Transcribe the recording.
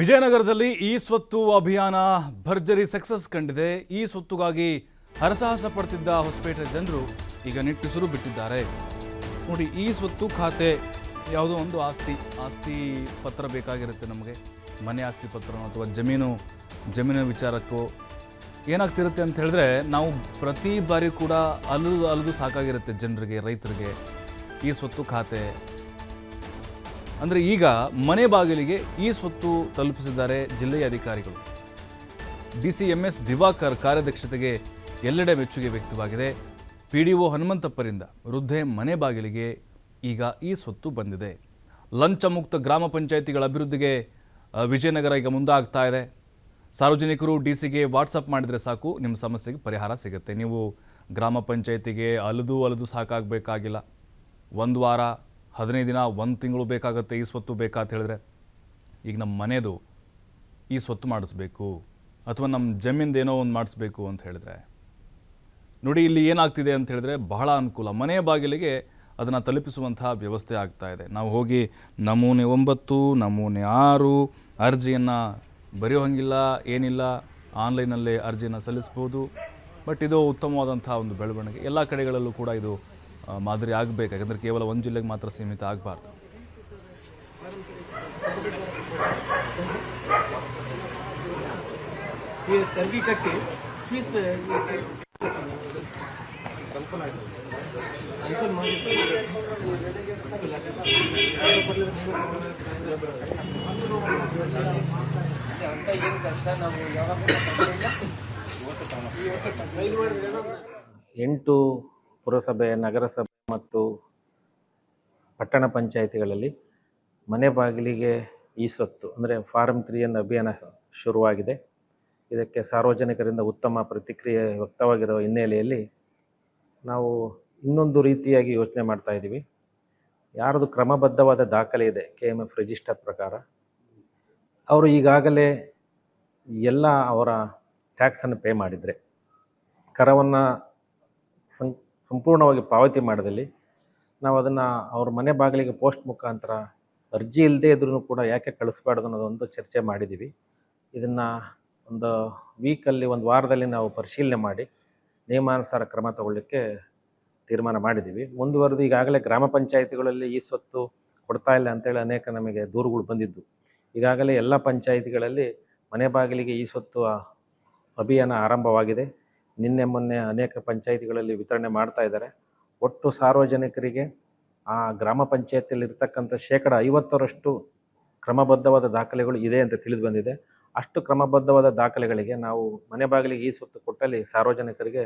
ವಿಜಯನಗರದಲ್ಲಿ ಈ ಸ್ವತ್ತು ಅಭಿಯಾನ ಭರ್ಜರಿ ಸಕ್ಸಸ್ ಕಂಡಿದೆ. ಈ ಸ್ವತ್ತುಗಾಗಿ ಹರಸಾಹಸ ಪಡ್ತಿದ್ದ ಹೊಸಪೇಟೆ ಜನರು ಈಗ ನಿಟ್ಟುಸಿರು ಬಿಟ್ಟಿದ್ದಾರೆ. ನೋಡಿ, ಈ ಸ್ವತ್ತು ಖಾತೆ ಯಾವುದೋ ಒಂದು ಆಸ್ತಿ ಆಸ್ತಿ ಪತ್ರ ಬೇಕಾಗಿರುತ್ತೆ ನಮಗೆ. ಮನೆ ಆಸ್ತಿ ಪತ್ರ ಅಥವಾ ಜಮೀನು ಜಮೀನು ವಿಚಾರಕ್ಕೂ ಏನಾಗ್ತಿರುತ್ತೆ ಅಂತ ಹೇಳಿದ್ರೆ, ನಾವು ಪ್ರತಿ ಬಾರಿ ಕೂಡ ಅಲ್ಲದು ಅಲ್ಲದು ಸಾಕಾಗಿರುತ್ತೆ ಜನರಿಗೆ, ರೈತರಿಗೆ ಈ ಸ್ವತ್ತು ಖಾತೆ. ಅಂದರೆ ಈಗ ಮನೆ ಬಾಗಿಲಿಗೆ ಈ ಸ್ವತ್ತು ತಲುಪಿಸಿದ್ದಾರೆ ಜಿಲ್ಲೆಯ ಅಧಿಕಾರಿಗಳು. D C M S Diwakar ಕಾರ್ಯದಕ್ಷತೆಗೆ ಎಲ್ಲೆಡೆ ಮೆಚ್ಚುಗೆ ವ್ಯಕ್ತವಾಗಿದೆ. ಪಿ ಡಿ ಒ ಹನುಮಂತಪ್ಪರಿಂದ ವೃದ್ಧೆ ಮನೆ ಬಾಗಿಲಿಗೆ ಈಗ ಈ ಸ್ವತ್ತು ಬಂದಿದೆ. ಲಂಚ ಮುಕ್ತ ಗ್ರಾಮ ಪಂಚಾಯಿತಿಗಳ ಅಭಿವೃದ್ಧಿಗೆ ವಿಜಯನಗರ ಈಗ ಮುಂದಾಗ್ತಾ ಇದೆ. ಸಾರ್ವಜನಿಕರು ಡಿ ಸಿಗೆ ವಾಟ್ಸಪ್ ಮಾಡಿದರೆ ಸಾಕು, ನಿಮ್ಮ ಸಮಸ್ಯೆಗೆ ಪರಿಹಾರ ಸಿಗುತ್ತೆ. ನೀವು ಗ್ರಾಮ ಪಂಚಾಯಿತಿಗೆ ಅಲದು ಅಲದು ಸಾಕಾಗಬೇಕಾಗಿಲ್ಲ. ಒಂದು ವಾರ ಹದಿನೈದು ದಿನ ಒಂದು ತಿಂಗಳು ಬೇಕಾಗುತ್ತೆ, ಈ ಸ್ವತ್ತು ಬೇಕಾ ಅಂತ ಹೇಳಿದ್ರೆ, ಈಗ ನಮ್ಮ ಮನೆದು ಈ ಸ್ವತ್ತು ಮಾಡಿಸ್ಬೇಕು ಅಥವಾ ನಮ್ಮ ಜಮೀನ್ದು ಏನೋ ಒಂದು ಮಾಡಿಸ್ಬೇಕು ಅಂತ ಹೇಳಿದ್ರೆ, ನೋಡಿ ಇಲ್ಲಿ ಏನಾಗ್ತಿದೆ ಅಂತ ಹೇಳಿದ್ರೆ ಬಹಳ ಅನುಕೂಲ. ಮನೆಯ ಬಾಗಿಲಿಗೆ ಅದನ್ನು ತಲುಪಿಸುವಂತಹ ವ್ಯವಸ್ಥೆ ಆಗ್ತಾ ಇದೆ. ನಾವು ಹೋಗಿ ನಮೂನೆ ಒಂಬತ್ತು, ನಮೂನೆ ಆರು, ಅರ್ಜಿಯನ್ನು ಬರೆಯೋ ಹಂಗಿಲ್ಲ ಏನಿಲ್ಲ, ಆನ್ಲೈನಲ್ಲೇ ಅರ್ಜಿಯನ್ನು ಸಲ್ಲಿಸ್ಬೋದು. ಬಟ್ ಇದು ಉತ್ತಮವಾದಂಥ ಒಂದು ಬೆಳವಣಿಗೆ. ಎಲ್ಲ ಕಡೆಗಳಲ್ಲೂ ಕೂಡ ಇದು ಮಾದರಿ ಆಗಬೇಕು ಯಾಕಂದರೆ ಕೇವಲ ಒಂದು ಜಿಲ್ಲೆಗೆ ಮಾತ್ರ ಸೀಮಿತ ಆಗಬಾರ್ದು. ಅಂತ ನಾವು ಎಂಟು ಪುರಸಭೆ, ನಗರಸಭೆ ಮತ್ತು ಪಟ್ಟಣ ಪಂಚಾಯಿತಿಗಳಲ್ಲಿ ಮನೆ ಬಾಗಿಲಿಗೆ ಈ ಸೊತ್ತು ಅಂದರೆ ಫಾರಮ್ ತ್ರೀಯನ್ನು ಅಭಿಯಾನ ಶುರುವಾಗಿದೆ. ಇದಕ್ಕೆ ಸಾರ್ವಜನಿಕರಿಂದ ಉತ್ತಮ ಪ್ರತಿಕ್ರಿಯೆ ವ್ಯಕ್ತವಾಗಿರುವ ಹಿನ್ನೆಲೆಯಲ್ಲಿ ನಾವು ಇನ್ನೊಂದು ರೀತಿಯಾಗಿ ಯೋಚನೆ ಮಾಡ್ತಾ ಇದ್ದೀವಿ. ಯಾರದು ಕ್ರಮಬದ್ಧವಾದ ದಾಖಲೆ ಇದೆ ಕೆ ಎಂ ಎಫ್ ರಿಜಿಸ್ಟರ್ ಪ್ರಕಾರ, ಅವರು ಈಗಾಗಲೇ ಎಲ್ಲ ಅವರ ಟ್ಯಾಕ್ಸನ್ನು ಪೇ ಮಾಡಿದರೆ, ಕರವನ್ನು ಸಂ ಸಂಪೂರ್ಣವಾಗಿ ಪಾವತಿ ಮಾಡದಲ್ಲಿ ನಾವು ಅದನ್ನು ಅವ್ರ ಮನೆ ಬಾಗಿಲಿಗೆ ಪೋಸ್ಟ್ ಮುಖಾಂತರ ಅರ್ಜಿ ಇಲ್ಲದೆ ಇದ್ರೂ ಕೂಡ ಯಾಕೆ ಕಳಿಸ್ಬಾರ್ದು ಅನ್ನೋದೊಂದು ಚರ್ಚೆ ಮಾಡಿದ್ದೀವಿ ಇದನ್ನು ಒಂದು ವೀಕಲ್ಲಿ ಒಂದು ವಾರದಲ್ಲಿ ನಾವು ಪರಿಶೀಲನೆ ಮಾಡಿ ನಿಯಮಾನುಸಾರ ಕ್ರಮ ತಗೊಳ್ಳಿಕ್ಕೆ ತೀರ್ಮಾನ ಮಾಡಿದ್ದೀವಿ ಮುಂದುವರೆದು ಈಗಾಗಲೇ ಗ್ರಾಮ ಪಂಚಾಯಿತಿಗಳಲ್ಲಿ ಈ ಸ್ವತ್ತು ಕೊಡ್ತಾ ಇಲ್ಲ ಅಂತೇಳಿ ಅನೇಕ ನಮಗೆ ದೂರುಗಳು ಬಂದಿದ್ದು. ಈಗಾಗಲೇ ಎಲ್ಲ ಪಂಚಾಯಿತಿಗಳಲ್ಲಿ ಮನೆ ಬಾಗಿಲಿಗೆ ಈ ಸ್ವತ್ತು ಅಭಿಯಾನ ಆರಂಭವಾಗಿದೆ. ನಿನ್ನೆ ಮೊನ್ನೆ ಅನೇಕ ಪಂಚಾಯಿತಿಗಳಲ್ಲಿ ವಿತರಣೆ ಮಾಡ್ತಾ ಇದ್ದಾರೆ. ಒಟ್ಟು ಸಾರ್ವಜನಿಕರಿಗೆ ಆ ಗ್ರಾಮ ಪಂಚಾಯತಿಯಲ್ಲಿ ಇರ್ತಕ್ಕಂಥ ಶೇಕಡ ಐವತ್ತರಷ್ಟು ಕ್ರಮಬದ್ಧವಾದ ದಾಖಲೆಗಳು ಇದೆ ಅಂತ ತಿಳಿದು ಬಂದಿದೆ. ಅಷ್ಟು ಕ್ರಮಬದ್ಧವಾದ ದಾಖಲೆಗಳಿಗೆ ನಾವು ಮನೆ ಬಾಗಿಲಿಗೆ ಈ ಸುತ್ತು ಕೊಟ್ಟಲ್ಲಿ ಸಾರ್ವಜನಿಕರಿಗೆ